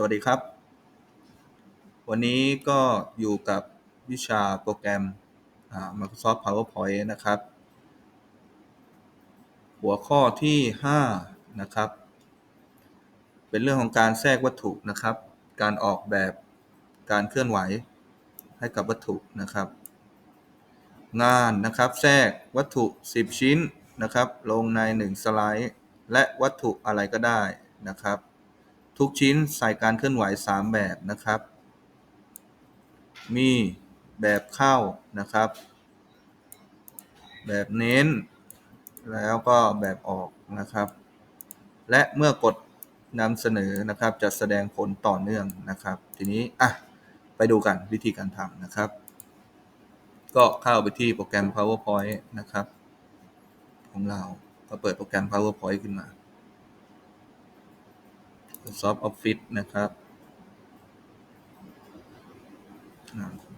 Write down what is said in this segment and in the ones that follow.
สวัสดีครับ วันนี้ก็อยู่กับวิชาโปรแกรม Microsoft PowerPoint นะครับ หัวข้อที่ 5 นะครับ เป็นเรื่องของการแทรกวัตถุนะครับ การออกแบบการเคลื่อนไหวให้กับวัตถุนะครับ งานนะครับแทรกวัตถุ 10 ชิ้นนะครับ ลงใน 1 สไลด์ และวัตถุอะไรก็ได้นะครับ ทุกชิ้นใส่การเคลื่อนไหว 3 แบบนะครับ มีแบบเข้านะครับ แบบเน้น แล้วก็แบบออกนะครับ และเมื่อกดนำเสนอนะครับ จะแสดงผลต่อเนื่องนะครับ ทีนี้อะไปดูกันวิธีการทำนะครับ ก็เข้าไปที่โปรแกรม PowerPoint นะครับ ของเราก็เปิดโปรแกรม PowerPoint ขึ้นมา Microsoft Office นะครับ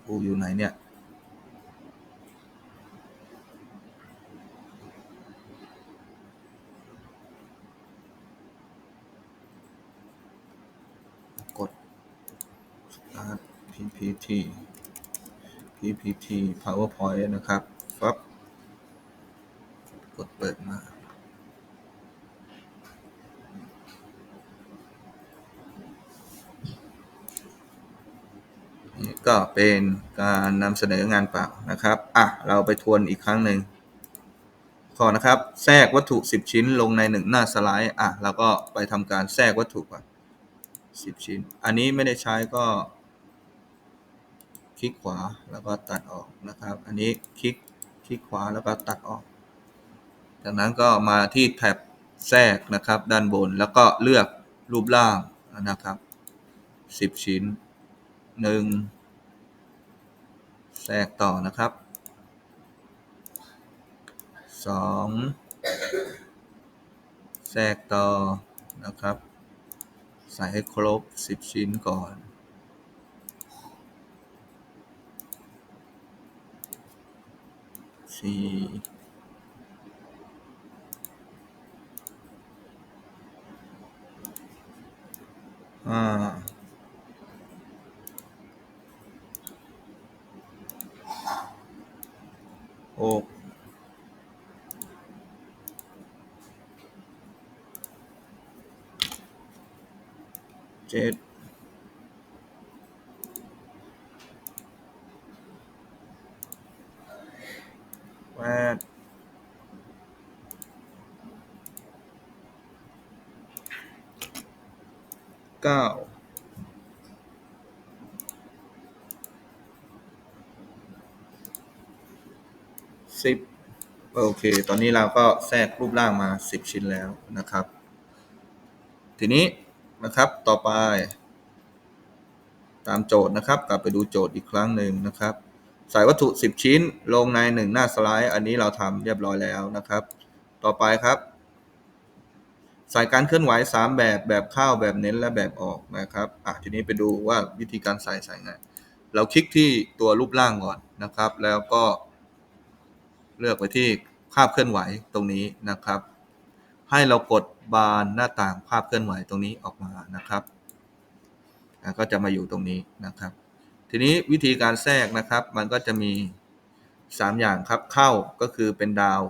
กูอยู่ไหนเนี่ย กด Start PPT PPT PowerPoint นะครับ ปั๊บ กดเปิดมา นี่ก็เป็นการนำเสนองานเปล่านะครับ อะ เราไปทวนอีกครั้งหนึ่งข้อนะครับ แทรกวัตถุ 10 ชิ้นลงในหนึ่งหน้าสไลด์ อะ เราก็ไปทำการแทรกวัตถุก่อน10 ชิ้น อันนี้ไม่ได้ใช้ก็ คลิกขวาแล้วก็ตัดออกนะครับ อันนี้คลิกคลิกขวาแล้วก็ตัดออก จากนั้นก็มาที่แท็บแทรกนะครับ ด้านบนแล้วก็เลือกรูปร่างนะครับ 10 ชิ้น 1แทรกต่อนะครับ2แทรกต่อนะครับ ใส่ให้ครบ10ชิ้นก่อนสี่ห้าหก เจ็ดแปดเก้าสิบโอเค ตอนนี้เราก็แทรกรูปร่างมา10ชิ้นแล้วนะครับ ทีนี้ นะครับ ต่อไป ตามโจทย์นะครับ กลับไปดูโจทย์อีกครั้งหนึ่งนะครับ ใส่วัตถุ 10 ชิ้น ลงใน 1 หน้าสไลด์ อันนี้เราทำเรียบร้อยแล้วนะครับ ต่อไปครับ ใส่การเคลื่อนไหว 3 แบบ แบบเข้า แบบเน้น และแบบออกนะครับ อะ ทีนี้ไปดูว่าวิธีการใส่ใส่ไง เราคลิกที่ตัวรูปร่างก่อนนะครับ แล้วก็ เลือกไปที่ภาพเคลื่อนไหวตรงนี้นะครับ ให้เรากดบานหน้าต่างภาพเคลื่อนไหวตรงนี้ออกมานะครับก็จะมาอยู่ตรงนี้นะครับ ทีนี้วิธีการแทรกนะครับ มันก็จะมี 3 อย่างครับเข้าก็คือเป็นดาว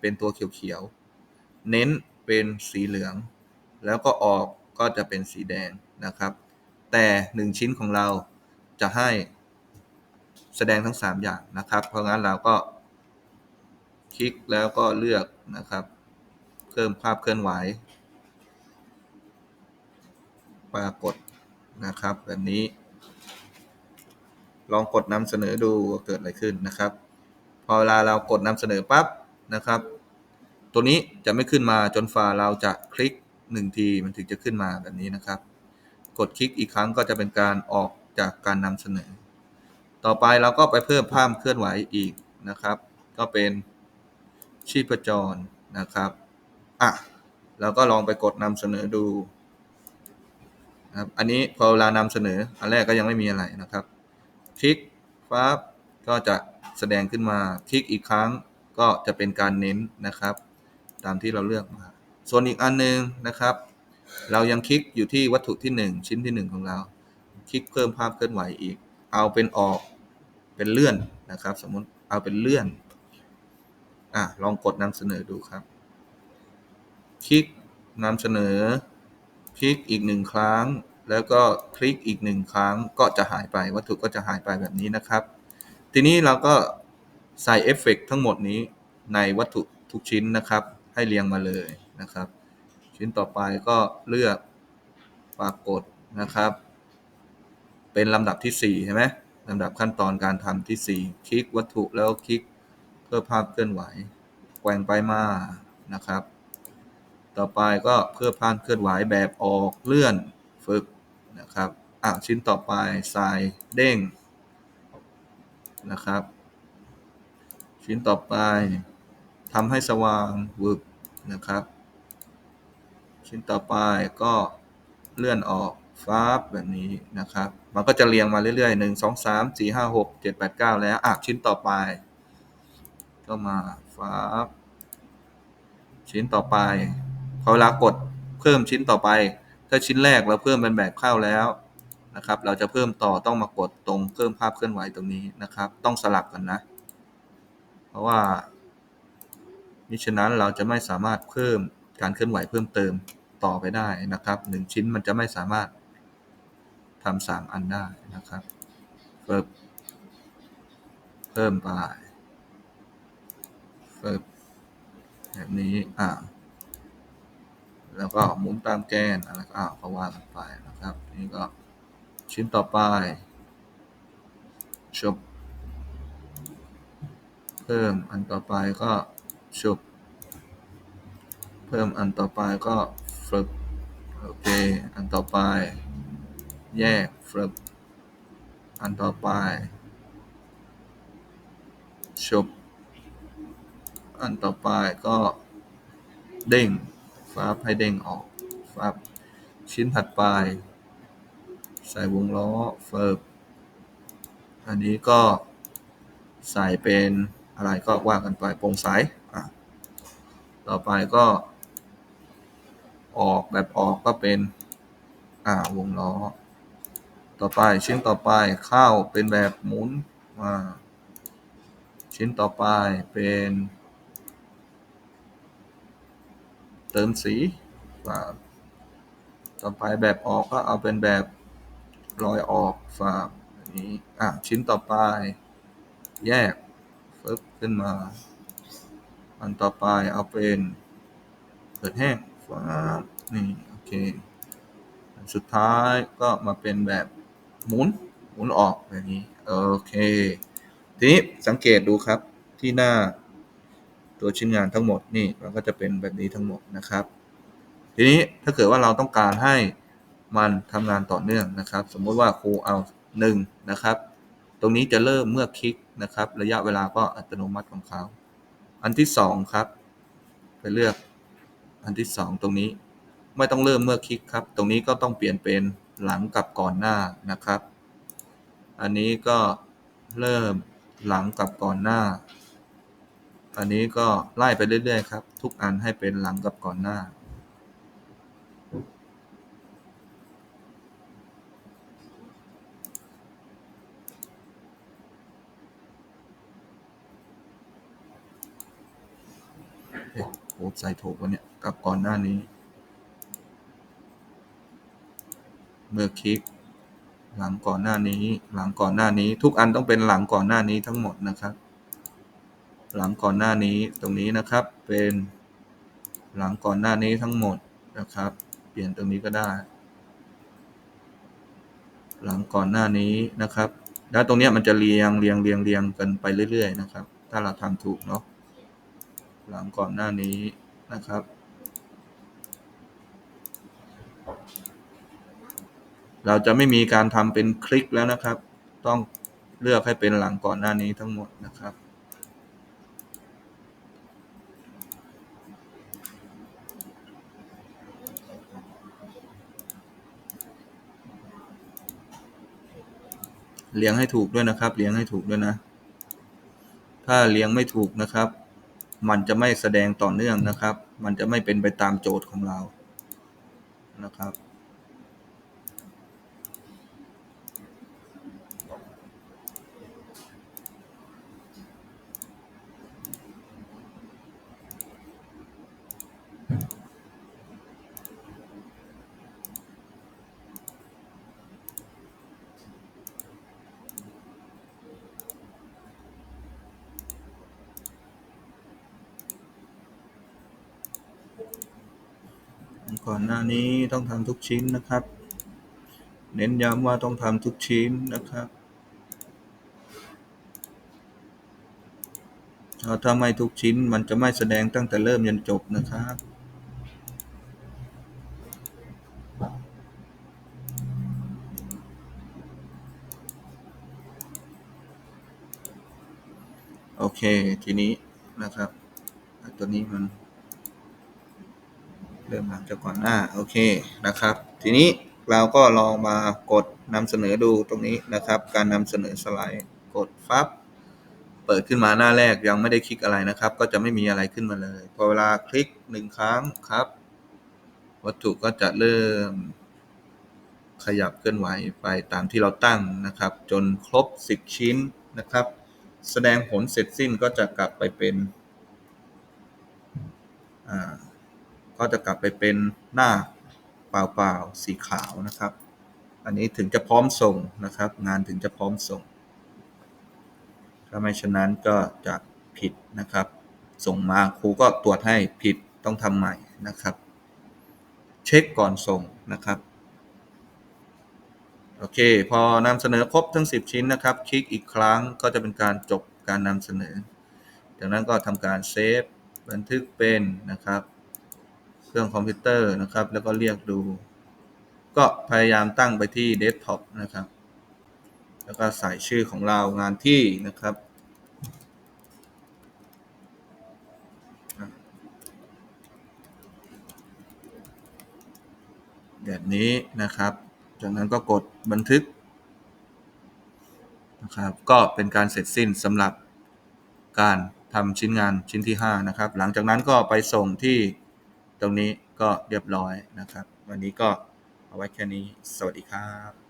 เป็นตัวเขียวๆเน้นเป็นสีเหลือง แล้วก็ออกก็จะเป็นสีแดงนะครับ แต่ 1 ชิ้นของเราจะให้แสดงทั้ง 3 อย่างนะครับ เพราะงั้นเราก็คลิกแล้วก็เลือกนะครับ เพิ่มภาพเคลื่อนไหว ปรากฏนะครับแบบนี้ ลองกดนำเสนอดูเกิดอะไรขึ้นนะครับ พอเวลาเรากดนำเสนอปั๊บนะครับ ตัวนี้จะไม่ขึ้นมาจนฝ่าเราจะคลิก1ทีมันถึงจะขึ้นมาแบบนี้นะครับ กดคลิกอีกครั้งก็จะเป็นการออกจากการนำเสนอ ต่อไปเราก็ไปเพิ่มภาพเคลื่อนไหวอีกนะครับ ก็เป็นชีพจรนะครับ อะเราก็ลองไปกดนำเสนอดูนะครับอันนี้พอเวลานำเสนอ อันแรกก็ยังไม่มีอะไรนะครับ คลิกปั๊บก็จะแสดงขึ้นมาคลิกอีกครั้งก็จะเป็นการเน้นนะครับ ตามที่เราเลือกมา ส่วนอีกอันนึงนะครับ เรายังคลิกอยู่ที่วัตถุที่หนึ่งชิ้นที่หนึ่งของเรา คลิกเพิ่มภาพเคลื่อนไหวอีก เอาเป็นออกเป็นเลื่อนนะครับ สมมติเอาเป็นเลื่อนอะลองกดนำเสนอดูครับ คลิกนำเสนอ คลิกอีกหนึ่งครั้ง แล้วก็คลิกอีกหนึ่งครั้งก็จะหายไปวัตถุก็จะหายไปแบบนี้นะครับ ทีนี้เราก็ใส่เอฟเฟกต์ทั้งหมดนี้ในวัตถุทุกชิ้นนะครับ ให้เรียงมาเลยนะครับ ชิ้นต่อไปก็เลือกปรากฏนะครับ เป็นลำดับที่ 4 ใช่ไหมลำดับขั้นตอนการทำที่ 4 คลิกวัตถุแล้วคลิกเพื่อภาพเคลื่อนไหว แกว่งไปมานะครับ ต่อไปก็เพื่อภาพเคลื่อนไหวแบบออกเลื่อนฝึกนะครับอะชิ้นต่อไปสายเด้งนะครับ ชิ้นต่อไปทำให้สว่างวึบนะครับ ชิ้นต่อไปก็เลื่อนออกฟ้าแบบนี้นะครับ มันก็จะเรียงมาเรื่อยๆหนึ่งสองสามสี่ห้าหกเจ็ดแปดเก้าแล้วอะชิ้นต่อไป ก็มาฟ้าชิ้นต่อไป พอเวลากดเพิ่มชิ้นต่อไป ถ้าชิ้นแรกเราเพิ่มเป็นแบบเข้าแล้วนะครับ เราจะเพิ่มต่อต้องมากดตรงเพิ่มภาพเคลื่อนไหวตรงนี้นะครับ ต้องสลับกันนะ เพราะว่ามิฉะนั้นเราจะไม่สามารถเพิ่มการเคลื่อนไหวเพิ่มเติมต่อไปได้นะครับหนึ่งชิ้นมันจะไม่สามารถทำสามอันได้นะครับเพิ่มเพิ่มไปเพิ่มแบบนี้อ่า แล้วก็หมุนตามแกนอะไรก็ก็ว่ากันไปนะครับ นี่ก็ชิ้นต่อไปชบเพิ่มอันต่อไปก็ชบเพิ่มอันต่อไปก็ฟลิปโอเค อันต่อไป แยกฟลิปอันต่อไปชบอันต่อไปก็เด้ง ฟ้าให้เด้งออกฟ้าชิ้นถัดไป ใส่วงล้อเฟิร์บอันนี้ก็ใส่เป็นอะไรก็ว่ากันไปโปร่งใสอะต่อไปก็ ออกแบบออกก็เป็น อ่าวงล้อ ต่อไปชิ้นต่อไปเข้าเป็นแบบหมุนมาชิ้นต่อไปเป็น เติมสีต่อไปแบบออกก็เอาเป็นแบบรอยออกฝาแบบนี้อะชิ้นต่อไป แยกฟึบขึ้นมา อันต่อไปเอาเป็นเปิดแห้งฟ้านี่โอเคสุดท้ายก็มาเป็นแบบหมุนหมุนออกแบบนี้ โอเค ทีนี้สังเกตดูครับที่หน้า ตัวชิ้นงานทั้งหมดนี่มันก็จะเป็นแบบนี้ทั้งหมดนะครับ ทีนี้ถ้าเกิดว่าเราต้องการให้มันทำงานต่อเนื่องนะครับ สมมุติว่าครูเอา1นะครับ ตรงนี้จะเริ่มเมื่อคลิกนะครับ ระยะเวลาก็อัตโนมัติของเขา อันที่ 2 ครับ ไปเลือกอันที่ 2 ตรงนี้ไม่ต้องเริ่มเมื่อคลิกครับ ตรงนี้ก็ต้องเปลี่ยนเป็นหลังกับก่อนหน้านะครับ อันนี้ก็เริ่มหลังกับก่อนหน้า อันนี้ก็ไล่ไปเรื่อยๆครับ ทุกอันให้เป็นหลังกับก่อนหน้า เอ๊ะโอ้ใส่ถูกวะเนี่ย กับก่อนหน้านี้ เมื่อคลิก หลังก่อนหน้านี้ หลังก่อนหน้านี้ ทุกอันต้องเป็นหลังก่อนหน้านี้ทั้งหมดนะครับ หลังก่อนหน้านี้ตรงนี้นะครับเป็นหลังก่อนหน้านี้ทั้งหมดนะครับ เปลี่ยนตรงนี้ก็ได้ หลังก่อนหน้านี้นะครับ แล้วตรงนี้มันจะเรียงเรียงเรียงเรียงกันไปเรื่อย ๆ นะครับ ถ้าเราทำถูกเนาะหลังก่อนหน้านี้นะครับ เราจะไม่มีการทำเป็นคลิกแล้วนะครับ ต้องเลือกให้เป็นหลังก่อนหน้านี้ทั้งหมดนะครับ เลี้ยงให้ถูกด้วยนะครับ เลี้ยงให้ถูกด้วยนะ ถ้าเลี้ยงไม่ถูกนะครับ มันจะไม่แสดงต่อเนื่องนะครับ มันจะไม่เป็นไปตามโจทย์ของเรานะครับ ก่อนหน้านี้ต้องทำทุกชิ้นนะครับ เน้นย้ำว่าต้องทำทุกชิ้นนะครับเพราะถ้าไม่ทุกชิ้นมันจะไม่แสดงตั้งแต่เริ่มยันจบนะครับโอเค ทีนี้นะครับ ตัวนี้มัน เริ่มหลังจากก่อนหน้าโอเคนะครับ ทีนี้เราก็ลองมากดนำเสนอดูตรงนี้นะครับ การนำเสนอสไลด์กดฟับเปิดขึ้นมาหน้าแรกยังไม่ได้คลิกอะไรนะครับ ก็จะไม่มีอะไรขึ้นมาเลยพอเวลาคลิกหนึ่งครั้งครับ วัตถุก็จะเริ่ม ขยับเคลื่อนไหวไปตามที่เราตั้งนะครับ จนครบ 10 ชิ้นนะครับ แสดงผลเสร็จสิ้นก็จะกลับไปเป็นอ่า ก็จะกลับไปเป็นหน้าเปล่าๆสีขาวนะครับ อันนี้ถึงจะพร้อมส่งนะครับ งานถึงจะพร้อมส่ง ถ้าไม่ฉะนั้นก็จะผิดนะครับ ส่งมาครูก็ตรวจให้ผิดต้องทำใหม่นะครับ เช็คก่อนส่งนะครับโอเค พอนำเสนอครบทั้ง 10 ชิ้นนะครับ คลิกอีกครั้งก็จะเป็นการจบการนำเสนอ จากนั้นก็ทำการเซฟบันทึกเป็นนะครับ เครื่องคอมพิวเตอร์นะครับ แล้วก็เรียกดู ก็พยายามตั้งไปที่เดสก์ท็อปนะครับ แล้วก็ใส่ชื่อของเรางานที่นะครับแบบนี้นะครับ จากนั้นก็กดบันทึกนะครับ ก็เป็นการเสร็จสิ้นสำหรับการทำชิ้นงานชิ้นที่ 5 นะครับ หลังจากนั้นก็ไปส่งที่ ตรงนี้ก็เรียบร้อยนะครับ วันนี้ก็เอาไว้แค่นี้ สวัสดีครับ